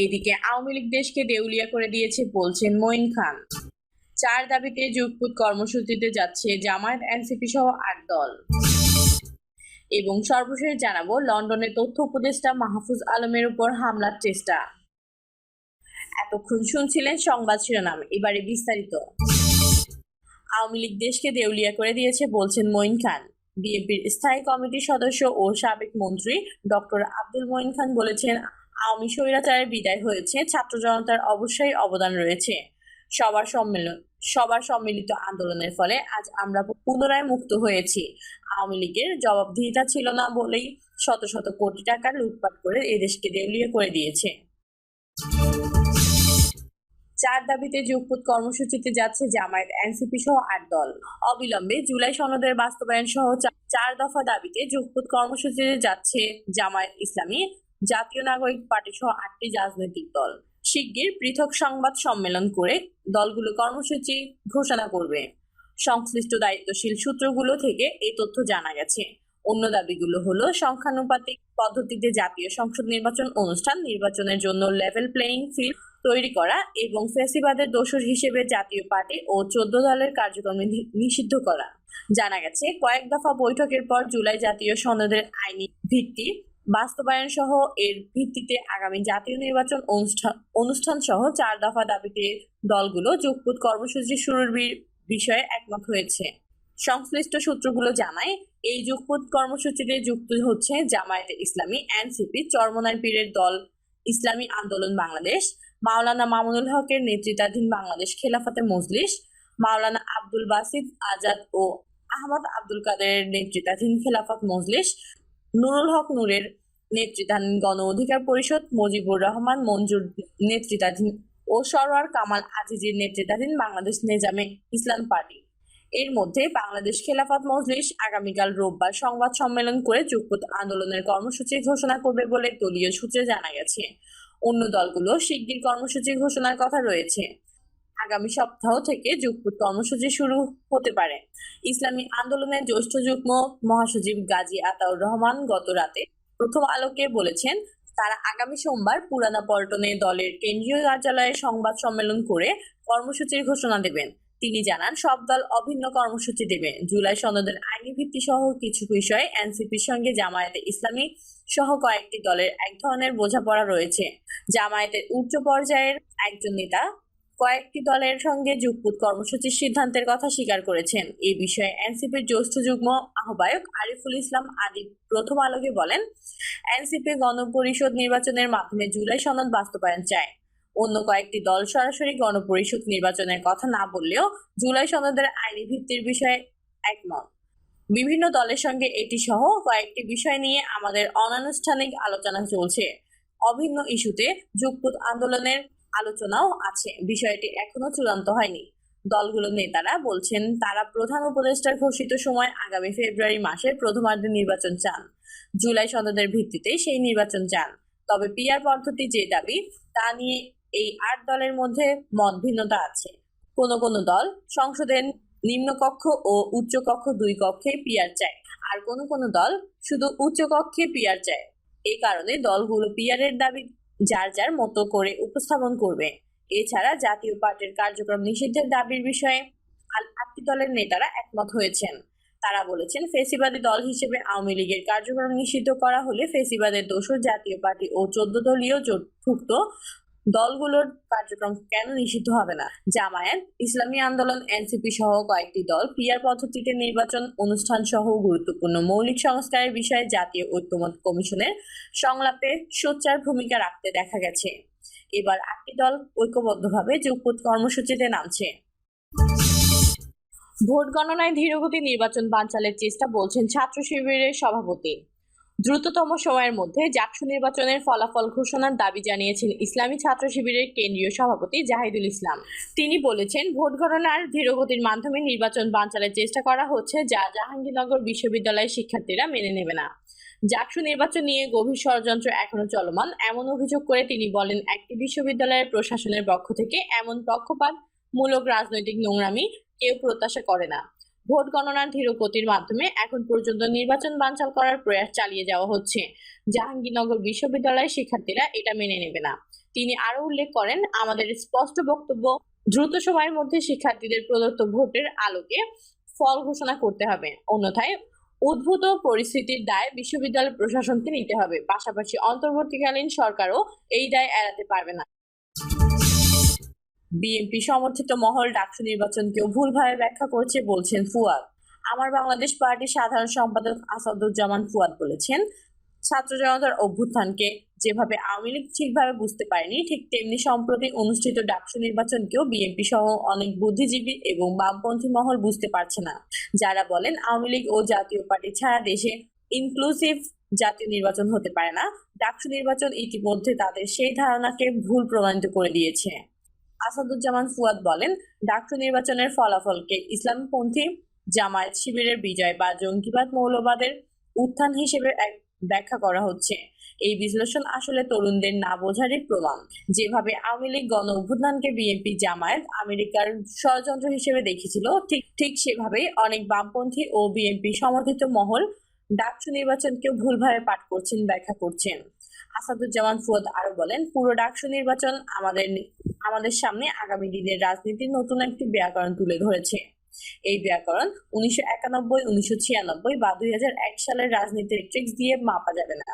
এইদিকে আওয়ামী লীগ দেশকে দেউলিয়া করে দিয়েছে বলছেন মঈন খান। চার দাবিতে যুগপুত কর্মসূচিতে যাচ্ছে জামায়াত, এনসিপি সহ আট দল। এবং সর্বশেষ জানাব লন্ডনে তথ্য উপদেষ্টা মাহফুজ আলমের উপর হামলার চেষ্টা। এতক্ষণ শুনছিলেন সংবাদ শিরোনাম, এবারে বিস্তারিত। আওয়ামী লীগ দেশকে দেউলিয়া করে দিয়েছে বলছেন মঈন খান। বিএনপির স্থায়ী কমিটির সদস্য ও সাবেক মন্ত্রী ডক্টর আব্দুল মঈন খান বলেছেন আওয়ামী স্বৈরাচারের বিদায় হয়েছে, ছাত্র জনতার অবশ্যই অবদান রয়েছে। সবার সম্মেলন, সবার সম্মিলিত আন্দোলনের ফলে আজ আমরা পুনরায় মুক্ত হয়েছি। আওয়ামী লীগের জবাবদিহিতা ছিল না বলেই শত শত কোটি টাকা লুটপাট করে এদেশকে দেউলিয়ে করে দিয়েছে। চার দাবিতে যুগপুত কর্মসূচিতে যাচ্ছে জামায়াত, এনসিপি সহ আট দল। অবিলম্বে জুলাই সনদের বাস্তবায়ন সহ চার দফা দাবিতে যুগপুত কর্মসূচিতে যাচ্ছে জামায়াত ইসলামী জাতীয় নাগরিক পার্টি সহ আটটি রাজনৈতিক দল শিগগির পৃথক সংবাদ সম্মেলন করে দলগুলো কর্মসূচি ঘোষণা করবে। সংশ্লিষ্ট দায়িত্বশীল সূত্রগুলো থেকে এই তথ্য জানা গেছে। অন্য দাবিগুলো হলো, সংখ্যানুপাতিক পদ্ধতিতে জাতীয় সংসদ নির্বাচন অনুষ্ঠান নির্বাচনের জন্য লেভেল প্লেয়িং ফিল্ড তৈরি করা এবং ফেসিবাদের দোষর হিসেবে জাতীয় পার্টি ও চোদ্দ দলের কার্যক্রম নিষিদ্ধ করা। জানা গেছে, কয়েক দফা বৈঠকের পর জুলাই জাতীয় সনদের আইনি ভিত্তি বাস্তবায়ন সহ এর ভিত্তিতে আগামী জাতীয় নির্বাচন অনুষ্ঠান সহ চার দফা দাবিতে দলগুলো যুগপুত কর্মসূচি শুরুর বিষয়ে একমত হয়েছে। সংশ্লিষ্ট সূত্রগুলো জানায়, এই যুগপুত কর্মসূচিতে যুক্ত হচ্ছে জামায়াতে ইসলামী, এনসিপি চরমনার পীরের দল, ইসলামী আন্দোলন বাংলাদেশ, মাওলানা মামুনুল হকের নেতৃত্বাধীন বাংলাদেশ খেলাফতে মজলিস, মাওলানা আব্দুল বাসিদ আজাদ ও আহমদ আব্দুল কাদের নেতৃত্বাধীন খেলাফত মজলিস নুরুল হক নূরের নেতৃত্বাধীন গণ অধিকার পরিষদ, মুজিবুর রহমান মঞ্জুর নেতৃত্বাধীন ও সরোয়ার কামাল আজিজির নেতৃত্বাধীন বাংলাদেশ নেজামে ইসলাম পার্টি। এর মধ্যে বাংলাদেশ খেলাফত মজলিস আগামীকাল রোববার সংবাদ সম্মেলন করে যুগপথ আন্দোলনের কর্মসূচি ঘোষণা করবে বলে দলীয় সূত্রে জানা গেছে। অন্য দলগুলো শিগগির কর্মসূচি ঘোষণার কথা রয়েছে। আগামী সপ্তাহ থেকে যুগপথ কর্মসূচি শুরু হতে পারে। ইসলামী আন্দোলনের জ্যেষ্ঠ যুগ্ম মহাসচিব গাজী আতাউর রহমান গত রাতে প্রথম আলোকে বলেছেন, তারা আগামী সোমবার পুরানা পল্টনে দলের কেন্দ্রীয় কার্যালয়ে সংবাদ সম্মেলন করে কর্মসূচির ঘোষণা দেবেন। তিনি জানান, সব দল অভিন্ন কর্মসূচি দেবে। জুলাই সনদের আইনি ভিত্তি সহ কিছু বিষয়ে এনসিপির সঙ্গে জামায়াতে ইসলামী সহ কয়েকটি দলের এক ধরনের বোঝাপড়া রয়েছে। জামায়াতের উচ্চ পর্যায়ের একজন নেতা কয়েকটি দলের সঙ্গে যুগপুত কর্মসূচির সিদ্ধান্তের কথা স্বীকার করেছেন। এই বিষয়ে এনসিপির জ্যেষ্ঠ যুগ্ম আহ্বায়ক আরিফুল ইসলাম আদি প্রথম আলোকে বলেন, এনসিপি গণপরিষদ নির্বাচনের মাধ্যমে জুলাই সনদ বাস্তবায়ন চায়। অন্য কয়েকটি দল সরাসরি গণপরিষদ নির্বাচনের কথা না বললেও জুলাই সনদের আইনি ভিত্তির বিষয়ে একমত। বিভিন্ন দলের সঙ্গে এটি সহ কয়েকটি বিষয় নিয়ে আমাদের অনানুষ্ঠানিক আলোচনা চলছে। অভিন্ন ইস্যুতে যুগপুত আন্দোলনের আলোচনাও আছে। বিষয়টি এখনও চূড়ান্ত হয়নি। দলগুলোর নেতারা বলছেন, তারা প্রধান উপদেষ্টার ঘোষিত সময় আগামী ফেব্রুয়ারি মাসের প্রথমার্ধে নির্বাচন চান। জুলাই সনদের ভিত্তিতে সেই নির্বাচন চান। তবে পিআর পদ্ধতি যে দাবি, তা নিয়ে এই আট দলের মধ্যে মত ভিন্নতা আছে। কোনো কোনো দল সংসদের নিম্নকক্ষ ও উচ্চকক্ষ দুই কক্ষে পিআর চায়, আর কোনো কোনো দল শুধু উচ্চকক্ষে পিআর চায়। এই কারণে দলগুলো পিআরের দাবি যার যার মতো করে উপস্থাপন করবে। এছাড়া জাতীয় পার্টির কার্যক্রম নিষিদ্ধের দাবির বিষয়ে আটটি দলের নেতারা একমত হয়েছেন। তারা বলেছেন, ফেসিবাদী দল হিসেবে আওয়ামী লীগের কার্যক্রম নিষিদ্ধ করা হলে ফেসিবাদের দোষর জাতীয় পার্টি ও চোদ্দ দলীয় জোটভুক্ত দলগুলোর কার্যক্রম কেন নিষিদ্ধ হবে না? জামায়াত, ইসলামী আন্দোলন, এনসিপি সহ কয়েকটি দল পিআর পদ্ধতিতে নির্বাচন অনুষ্ঠান সহ গুরুত্বপূর্ণ মৌলিক সংস্কারের বিষয়ে জাতীয় ঐক্যমত কমিশনের সংলাপে সোচ্চার ভূমিকা রাখতে দেখা গেছে। এবার আটটি দল ঐক্যবদ্ধভাবে যুগপথ কর্মসূচিতে নামছে। ভোট গণনায় ধীরগতি নির্বাচন বানচালের চেষ্টা বলছেন ছাত্র শিবিরের সভাপতি। দ্রুততম সময়ের মধ্যে জাকসু নির্বাচনের ফলাফল ঘোষণার দাবি জানিয়েছেন ইসলামী ছাত্র শিবিরের কেন্দ্রীয় সভাপতি জাহিদুল ইসলাম। তিনি বলেছেন, ভোট গণনার ধীরগতির মাধ্যমে নির্বাচন বানচালের চেষ্টা করা হচ্ছে, যা জাহাঙ্গীরনগর বিশ্ববিদ্যালয়ের শিক্ষার্থীরা মেনে নেবে না। জাকসু নির্বাচন নিয়ে গভীর ষড়যন্ত্র এখনও চলমান। এমন অভিযোগ করে তিনি বলেন, একটি বিশ্ববিদ্যালয়ের প্রশাসনের পক্ষ থেকে এমন পক্ষপাত মূলক রাজনৈতিক নোংরামি কেউ প্রত্যাশা করে না। ভোট গণনার ধীরগতির মাধ্যমে এখন পর্যন্ত নির্বাচন বানচাল করার প্রয়াস চালিয়ে যাওয়া হচ্ছে। জাহাঙ্গীরনগর বিশ্ববিদ্যালয়ের শিক্ষার্থীরা এটা মেনে নেবে না। তিনি আরও উল্লেখ করেন, আমাদের স্পষ্ট বক্তব্য, দ্রুত সময়ের মধ্যে শিক্ষার্থীদের প্রদত্ত ভোটের আলোকে ফল ঘোষণা করতে হবে। অন্যথায় উদ্ভূত পরিস্থিতির দায় বিশ্ববিদ্যালয় প্রশাসনকে নিতে হবে। পাশাপাশি অন্তর্বর্তীকালীন সরকারও এই দায় এড়াতে পারবে না। বিএনপি সমর্থিত মহল ডাকসু নির্বাচনকেও ভুলভাবে ব্যাখ্যা করছে বলছেন ফুয়াদ। আমার বাংলাদেশ পার্টির সাধারণ সম্পাদক আসাদুজ্জামান ফুয়াদ বলেছেন, ছাত্র জনতার অভ্যুত্থানকে যেভাবে আওয়ামী লীগ ঠিকভাবে বুঝতে পারেনি, ঠিক তেমনি সম্প্রতি অনুষ্ঠিত ডাকসু নির্বাচনকেও বিএনপি সহ অনেক বুদ্ধিজীবী এবং বামপন্থী মহল বুঝতে পারছে না। যারা বলেন আওয়ামী লীগ ও জাতীয় পার্টি ছাড়া দেশে ইনক্লুসিভ জাতীয় নির্বাচন হতে পারে না, ডাকসু নির্বাচন ইতিমধ্যে তাদের সেই ধারণাকে ভুল প্রমাণিত করে দিয়েছে। আসাদুজ্জামান ফুয়াদ বলেন, ডাকসু নির্বাচনের ফলাফলকে ইসলামপন্থী জামায়াত শিবিরের বিজয় বা জঙ্গিবাদ মৌলবাদের উত্থান হিসেবে ব্যাখ্যা করা হচ্ছে। এই বিশ্লেষণ আসলে তরুণদের না বোঝারই প্রমাণ। যেভাবে আওয়ামী লীগ গণ অভ্যুত্থানকে বিএনপি জামায়াত আমেরিকার ষড়যন্ত্র হিসেবে দেখেছিল, ঠিক ঠিক সেভাবেই অনেক বামপন্থী ও বিএনপি সমর্থিত মহল ডাকসু নির্বাচনকেও ভুলভাবে পাঠ করছেন, ব্যাখ্যা করছেন। আসাদুজ্জামান ফুয়াদ আরও বলেন, পুরো ডাকসু নির্বাচন আমাদের আমাদের সামনে আগামী দিনের রাজনীতির নতুন একটি ব্যাকরণ তুলে ধরেছে। এই ব্যাকরণ উনিশশো একানব্বই, উনিশশো ছিয়ানব্বই বা দুই হাজার এক সালের রাজনীতির ট্রিক্স দিয়ে মাপা যাবে না।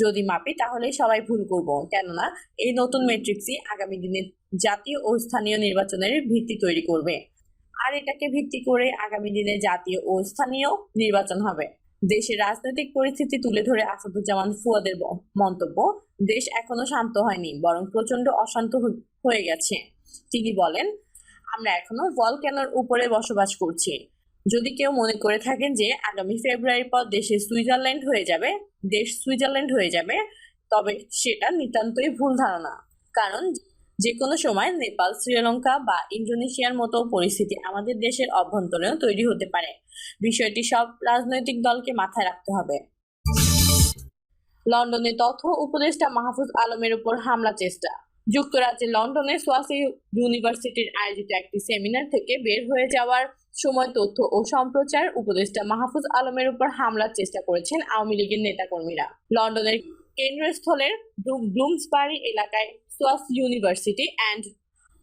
যদি মাপি তাহলে সবাই ভুল করব। কেননা, এই নতুন ম্যাট্রিক্সই আগামী দিনে জাতীয় ও স্থানীয় নির্বাচনের ভিত্তি তৈরি করবে। আর এটাকে ভিত্তি করে আগামী দিনে জাতীয় ও স্থানীয় নির্বাচন হবে। দেশের রাজনৈতিক পরিস্থিতি তুলে ধরে আসাদুজ্জামান ফুয়াদের মন্তব্য, দেশ এখনও শান্ত হয়নি, বরং প্রচণ্ড অশান্ত হয়ে গেছে। তিনি বলেন, আমরা এখনও ভলক্যানোর উপরে বসবাস করছি। যদি কেউ মনে করে থাকেন যে আগামী ফেব্রুয়ারির পর দেশে সুইজারল্যান্ড হয়ে যাবে, দেশ সুইজারল্যান্ড হয়ে যাবে, তবে সেটা নিতান্তই ভুল ধারণা। কারণ যে কোনো সময় নেপাল, শ্রীলঙ্কা বা ইন্দোনেশিয়ার মতো পরিস্থিতি আমাদের দেশের অভ্যন্তরেও তৈরি হতে পারে। বিষয়টি সব রাজনৈতিক দলকে মাথায় রাখতে হবে। লন্ডনে তথ্য উপদেষ্টা মাহফুজ আলমের উপর হামলা চেষ্টা। যুক্তরাজ্যের লন্ডনের সোয়াসি ইউনিভার্সিটির আয়োজিত একটি সেমিনার থেকে বের হয়ে যাওয়ার সময় তথ্য ও সম্প্রচার উপদেষ্টা মাহফুজ আলমের উপর হামলার চেষ্টা করেছেন আওয়ামী লীগের নেতাকর্মীরা। লন্ডনের কেন্দ্রস্থলের ব্লুম- ব্লুমসবারি এলাকায় সোয়াস ইউনিভার্সিটি অ্যান্ড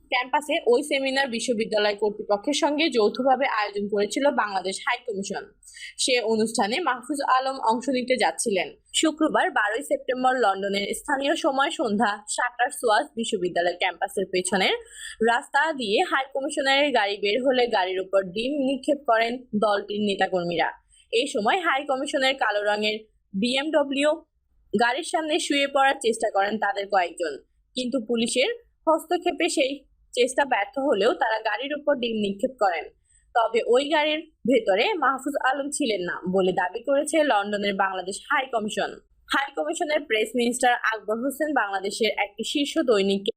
ক্যাম্পাসে ওই সেমিনার বিশ্ববিদ্যালয় কর্তৃপক্ষের সঙ্গে যৌথভাবে আয়োজন করেছিল বাংলাদেশ হাই কমিশন। সে অনুষ্ঠানে মাহফুজ আলম অংশ নিতে যাচ্ছিলেন। শুক্রবার বারোই সেপ্টেম্বর লন্ডনের স্থানীয় সময় সন্ধ্যা সাতটার সোয়াস বিশ্ববিদ্যালয় ক্যাম্পাসের পেছনের রাস্তা দিয়ে হাই কমিশনারের গাড়ি বের হলে গাড়ির উপর ডিম নিক্ষেপ করেন দলটির নেতাকর্মীরা। এই সময় হাই কমিশনের কালো রঙের বিএমডব্লিউ গাড়ির সামনে শুয়ে পড়ার চেষ্টা করেন তাদের কয়েকজন। কিন্তু পুলিশের হস্তক্ষেপে সেই চেষ্টা ব্যর্থ হলেও তারা গাড়ির উপর ডিম নিক্ষেপ করেন। তবে ওই গাড়ির ভেতরে মাহফুজ আলম ছিলেন না বলে দাবি করেছে লন্ডনের বাংলাদেশ হাই কমিশন। হাই কমিশনের প্রেস মিনিস্টার আকবর হোসেন বাংলাদেশের একটি শীর্ষ দৈনিককে